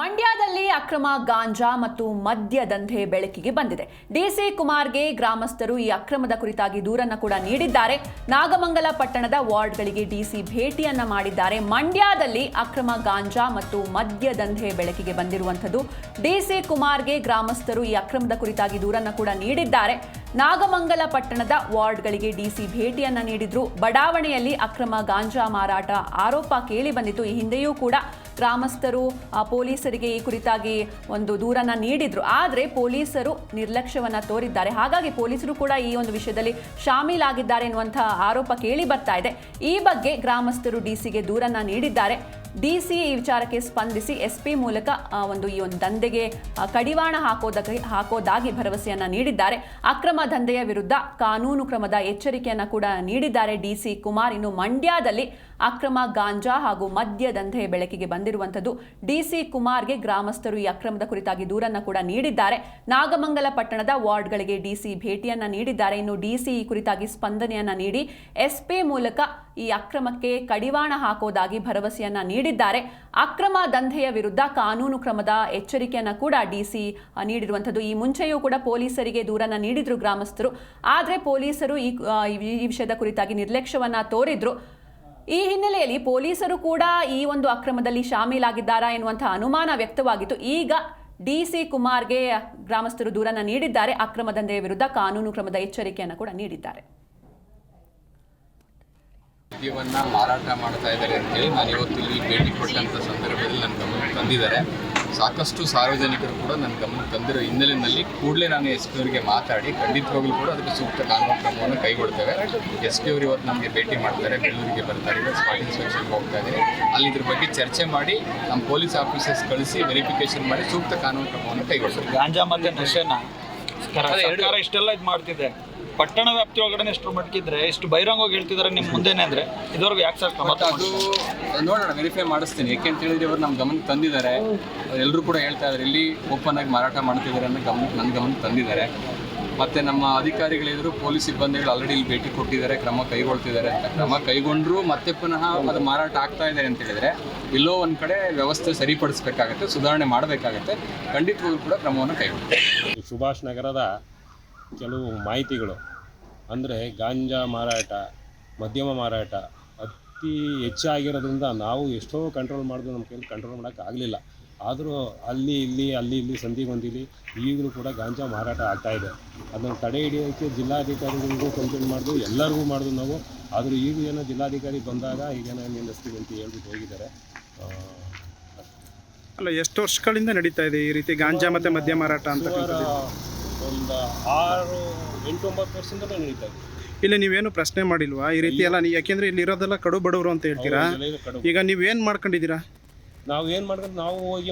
ಮಂಡ್ಯದಲ್ಲಿ ಅಕ್ರಮ ಗಾಂಜಾ ಮತ್ತು ಮದ್ಯ ದಂಧೆ ಬೆಳಕಿಗೆ ಬಂದಿದೆ. ಡಿಸಿ ಕುಮಾರ್ಗೆ ಗ್ರಾಮಸ್ಥರು ಈ ಅಕ್ರಮದ ಕುರಿತಾಗಿ ದೂರನ್ನು ಕೂಡ ನೀಡಿದ್ದಾರೆ. ನಾಗಮಂಗಲ ಪಟ್ಟಣದ ವಾರ್ಡ್ಗಳಿಗೆ ಡಿಸಿ ಭೇಟಿಯನ್ನ ಮಾಡಿದ್ದಾರೆ. ಮಂಡ್ಯದಲ್ಲಿ ಅಕ್ರಮ ಗಾಂಜಾ ಮತ್ತು ಮದ್ಯ ದಂಧೆ ಬೆಳಕಿಗೆ ಬಂದಿರುವಂಥದ್ದು. ಡಿಸಿ ಕುಮಾರ್ಗೆ ಗ್ರಾಮಸ್ಥರು ಈ ಅಕ್ರಮದ ಕುರಿತಾಗಿ ದೂರನ್ನು ಕೂಡ ನೀಡಿದ್ದಾರೆ. ನಾಗಮಂಗಲ ಪಟ್ಟಣದ ವಾರ್ಡ್ಗಳಿಗೆ ಡಿಸಿ ಭೇಟಿಯನ್ನ ನೀಡಿದ್ರು. ಬಡಾವಣೆಯಲ್ಲಿ ಅಕ್ರಮ ಗಾಂಜಾ ಮಾರಾಟ ಆರೋಪ ಕೇಳಿ ಬಂದಿತ್ತು. ಈ ಹಿಂದೆಯೂ ಕೂಡ ಗ್ರಾಮಸ್ಥರು ಪೊಲೀಸರಿಗೆ ಈ ಕುರಿತಾಗಿ ಒಂದು ದೂರನ್ನ ನೀಡಿದ್ರು. ಆದರೆ ಪೊಲೀಸರು ನಿರ್ಲಕ್ಷ್ಯವನ್ನ ತೋರಿದ್ದಾರೆ. ಹಾಗಾಗಿ ಪೊಲೀಸರು ಕೂಡ ಈ ಒಂದು ವಿಷಯದಲ್ಲಿ ಶಾಮೀಲಾಗಿದ್ದಾರೆ ಎನ್ನುವಂತಹ ಆರೋಪ ಕೇಳಿ ಬರ್ತಾ ಇದೆ. ಈ ಬಗ್ಗೆ ಗ್ರಾಮಸ್ಥರು ಡಿಸಿಗೆ ದೂರನ್ನ ನೀಡಿದ್ದಾರೆ. ಡಿಸಿ ಈ ವಿಚಾರಕ್ಕೆ ಸ್ಪಂದಿಸಿ ಎಸ್ಪಿ ಮೂಲಕ ಒಂದು ಈ ಒಂದು ದಂಧೆಗೆ ಕಡಿವಾಣ ಹಾಕೋದಕ್ಕೆ, ಹಾಕೋದಾಗಿ ಭರವಸೆಯನ್ನ ನೀಡಿದ್ದಾರೆ. ಅಕ್ರಮ ದಂಧೆಯ ವಿರುದ್ಧ ಕಾನೂನು ಕ್ರಮದ ಎಚ್ಚರಿಕೆಯನ್ನ ಕೂಡ ನೀಡಿದ್ದಾರೆ ಡಿಸಿ ಕುಮಾರ್. ಇನ್ನು ಮಂಡ್ಯದಲ್ಲಿ ಅಕ್ರಮ ಗಾಂಜಾ ಹಾಗೂ ಮದ್ಯ ದಂಧೆ ಬೆಳಕಿಗೆ ಬಂದಿರುವಂಥದ್ದು ಡಿಸಿ ಕುಮಾರ್ಗೆ ಗ್ರಾಮಸ್ಥರು ಈ ಅಕ್ರಮದ ಕುರಿತಾಗಿ ದೂರನ್ನ ಕೂಡ ನೀಡಿದ್ದಾರೆ. ನಾಗಮಂಗಲ ಪಟ್ಟಣದ ವಾರ್ಡ್ಗಳಿಗೆ ಡಿಸಿ ಭೇಟಿಯನ್ನ ನೀಡಿದ್ದಾರೆ. ಇನ್ನು ಡಿಸಿ ಈ ಕುರಿತಾಗಿ ಸ್ಪಂದನೆಯನ್ನ ನೀಡಿ ಎಸ್ಪಿ ಮೂಲಕ ಈ ಅಕ್ರಮಕ್ಕೆ ಕಡಿವಾಣ ಹಾಕೋದಾಗಿ ಭರವಸೆಯನ್ನ ನೀಡಿದ್ದಾರೆ. ಅಕ್ರಮ ದಂಧೆಯ ವಿರುದ್ಧ ಕಾನೂನು ಕ್ರಮದ ಎಚ್ಚರಿಕೆಯನ್ನು ಕೂಡ ಡಿಸಿ ನೀಡಿರುವಂಥದ್ದು. ಈ ಮುಂಚೆಯೂ ಕೂಡ ಪೊಲೀಸರಿಗೆ ದೂರನ್ನ ನೀಡಿದ್ರು ಗ್ರಾಮಸ್ಥರು. ಆದರೆ ಪೊಲೀಸರು ಈ, ಈ- ವಿಷಯದ ಕುರಿತಾಗಿ ನಿರ್ಲಕ್ಷ್ಯವನ್ನ ತೋರಿದ್ರು. ಈ ಹಿನ್ನೆಲೆಯಲ್ಲಿ ಪೊಲೀಸರು ಕೂಡ ಈ ಒಂದು ಅಕ್ರಮದಲ್ಲಿ ಶಾಮೀಲಾಗಿದ್ದಾರಾ ಎನ್ನುವಂತಹ ಅನುಮಾನ ವ್ಯಕ್ತವಾಗಿತ್ತು. ಈಗ ಡಿಸಿ ಕುಮಾರ್ಗೆ ಗ್ರಾಮಸ್ಥರು ದೂರನ್ನ ನೀಡಿದ್ದಾರೆ. ಅಕ್ರಮ ದಂಧೆಯ ವಿರುದ್ಧ ಕಾನೂನು ಕ್ರಮದ ಎಚ್ಚರಿಕೆಯನ್ನು ಕೂಡ ನೀಡಿದ್ದಾರೆ. ಮದ್ಯವನ್ನ ಮಾರಾಟ ಮಾಡ್ತಾ ಇದ್ದಾರೆ ಅಂತೇಳಿ ನಾನು ಇವತ್ತು ಇಲ್ಲಿ ಭೇಟಿ ಕೊಟ್ಟಂಥ ಸಂದರ್ಭದಲ್ಲಿ ನನ್ನ ಗಮನಕ್ಕೆ ತಂದಿದ್ದಾರೆ. ಸಾಕಷ್ಟು ಸಾರ್ವಜನಿಕರು ಕೂಡ ನನ್ನ ಗಮನಕ್ಕೆ ತಂದಿರೋ ಹಿನ್ನೆಲೆಯಲ್ಲಿ ಕೂಡಲೇ ನಾನು ಎಸ್ ಪಿ ಅವರಿಗೆ ಮಾತಾಡಿ ಖಂಡಿತವಾಗ್ಲೂ ಕೂಡ ಅದಕ್ಕೆ ಸೂಕ್ತ ಕಾನೂನು ಕ್ರಮವನ್ನು ಕೈಗೊಳ್ತೇವೆ. ಎಸ್ ಪಿ ಅವರು ಇವತ್ತು ನಮಗೆ ಭೇಟಿ ಮಾಡ್ತಾರೆ ಬೆಂಗಳೂರಿಗೆ ಬರ್ತಾರೆ ಸ್ಪಾಟ್ ಇನ್ಸ್ಪೆಕ್ಷನ್ಗೆ ಹೋಗ್ತಾ ಇದ್ದಾರೆ. ಅಲ್ಲಿ ಇದ್ರ ಬಗ್ಗೆ ಚರ್ಚೆ ಮಾಡಿ ನಮ್ಮ ಪೊಲೀಸ್ ಆಫೀಸರ್ಸ್ ಕಳಿಸಿ ವೆರಿಫಿಕೇಶನ್ ಮಾಡಿ ಸೂಕ್ತ ಕಾನೂನು ಕ್ರಮವನ್ನು ಕೈಗೊಳ್ತೇವೆ ಗಾಂಜಾ ಮತ್ತೆ ನಶೆನ? ಸರ್ಕಾರ ಇಷ್ಟೆಲ್ಲ ಇದು ಮಾಡ್ತಿದೆ. ಪಟ್ಟಣ ವ್ಯಾಪ್ತಿ ಒಳಗಡೆ ಎಷ್ಟು ಮಟ್ಕಿದ್ರೆ ಇಷ್ಟು ಬಹಿರಂಗವಾಗಿ ಹೇಳ್ತಿದ್ದಾರೆ ನಿಮ್ಮ ಮುಂದೆನೆ ಅಂದ್ರೆ ಇದುವರೆಗೂ ಯಾಕೆ ಸರ್ ಮತ್ತು ಅದು ನೋಡೋಣ ವೆರಿಫೈ ಮಾಡಿಸ್ತೀನಿ. ಯಾಕೆ ಅಂತ ಹೇಳಿದ್ರೆ ಇವರು ನಮ್ಮ ಗಮನಕ್ಕೆ ತಂದಿದ್ದಾರೆ. ಎಲ್ಲರೂ ಕೂಡ ಹೇಳ್ತಾ ಇದ್ದಾರೆ ಇಲ್ಲಿ ಓಪನ್ ಆಗಿ ಮಾರಾಟ ಮಾಡ್ತಿದ್ದಾರೆ ಅನ್ನೋ ಗಮನ ನನ್ನ ಗಮನಕ್ಕೆ ತಂದಿದ್ದಾರೆ. ಮತ್ತೆ ನಮ್ಮ ಅಧಿಕಾರಿಗಳಿದ್ರು ಪೊಲೀಸ್ ಸಿಬ್ಬಂದಿಗಳು ಆಲ್ರೆಡಿ ಇಲ್ಲಿ ಭೇಟಿ ಕೊಟ್ಟಿದ್ದಾರೆ ಕ್ರಮ ಕೈಗೊಳ್ತಿದ್ದಾರೆ ಅಂತ. ಕ್ರಮ ಕೈಗೊಂಡ್ರು ಮತ್ತೆ ಪುನಃ ಅದು ಮಾರಾಟ ಆಗ್ತಾ ಇದೆ ಅಂತ ಹೇಳಿದ್ರೆ ಇಲ್ಲೋ ಒಂದು ಕಡೆ ವ್ಯವಸ್ಥೆ ಸರಿಪಡಿಸಬೇಕಾಗತ್ತೆ ಸುಧಾರಣೆ ಮಾಡಬೇಕಾಗತ್ತೆ. ಖಂಡಿತವಾಗ್ಲೂ ಕೂಡ ಕ್ರಮವನ್ನು ಕೈಗೊಳ್ತಾರೆ ಈ ಸುಭಾಷ್ ನಗರದ ಕೆಲವು ಮಾಹಿತಿಗಳು. ಅಂದರೆ ಗಾಂಜಾ ಮಾರಾಟ ಮದ್ಯಮ ಮಾರಾಟ ಅತಿ ಹೆಚ್ಚಾಗಿರೋದ್ರಿಂದ ನಾವು ಎಷ್ಟೋ ಕಂಟ್ರೋಲ್ ಮಾಡಿದ್ರು ನಮ್ಮ ಕೈಯಲ್ಲಿ ಕಂಟ್ರೋಲ್ ಮಾಡೋಕ್ಕಾಗಲಿಲ್ಲ ಆದರೂ ಅಲ್ಲಿ ಇಲ್ಲಿ ಅಲ್ಲಿ ಇಲ್ಲಿ ಸಂಧಿಗೊಂದಿಲಿ ಈಗಲೂ ಕೂಡ ಗಾಂಜಾ ಮಾರಾಟ ಆಗ್ತಾಯಿದೆ ಅದನ್ನು ತಡೆ ಹಿಡಿಯೋಕ್ಕೆ ಜಿಲ್ಲಾಧಿಕಾರಿಗಳಿಗೂ ಕಂಪ್ಲೇಂಟ್ ಮಾಡಿದ್ರು ಎಲ್ಲರಿಗೂ ಮಾಡಿದ್ರು ನಾವು. ಆದರೂ ಈಗ ಏನೋ ಜಿಲ್ಲಾಧಿಕಾರಿ ಬಂದಾಗ ಈಗೇನೋ ನಿಲ್ಲಿಸ್ತೀವಿ ಅಂತ ಹೇಳ್ಬಿಟ್ಟು ಹೋಗಿದ್ದಾರೆ. ಅಲ್ಲ ಎಷ್ಟು ವರ್ಷಗಳಿಂದ ನಡೀತಾ ಇದೆ ಈ ರೀತಿ ಗಾಂಜಾ ಮತ್ತು ಮದ್ಯ ಮಾರಾಟ ಅಂತ ಒಂದು ಆರು ಎಂಟು ಒಂಬತ್ತು ವರ್ಷದಿಂದಲೂ ನಡೀತಾ ಇದೆ. ಇಲ್ಲಿ ನೀವೇನು ಪ್ರಶ್ನೆ ಮಾಡಿಲ್ವಾ? ಈ ರೀತಿ ಎಲ್ಲ ನೀ- ಯಾಕೆಂದ್ರೆ ಇಲ್ಲಿ ಇರೋದೆಲ್ಲ ಕಡು ಬಡವರು ಅಂತ ಹೇಳ್ತೀರಾ? ಹೌದು, ಇದು ಕಡು- ಈಗ ನೀವೇನ್ ಮಾಡ್ಕೊಂಡಿದ್ದೀರಾ? ನಾವು ಏನು ಮಾಡಿದ್ರೆ ನಾವು ಹೋಗಿ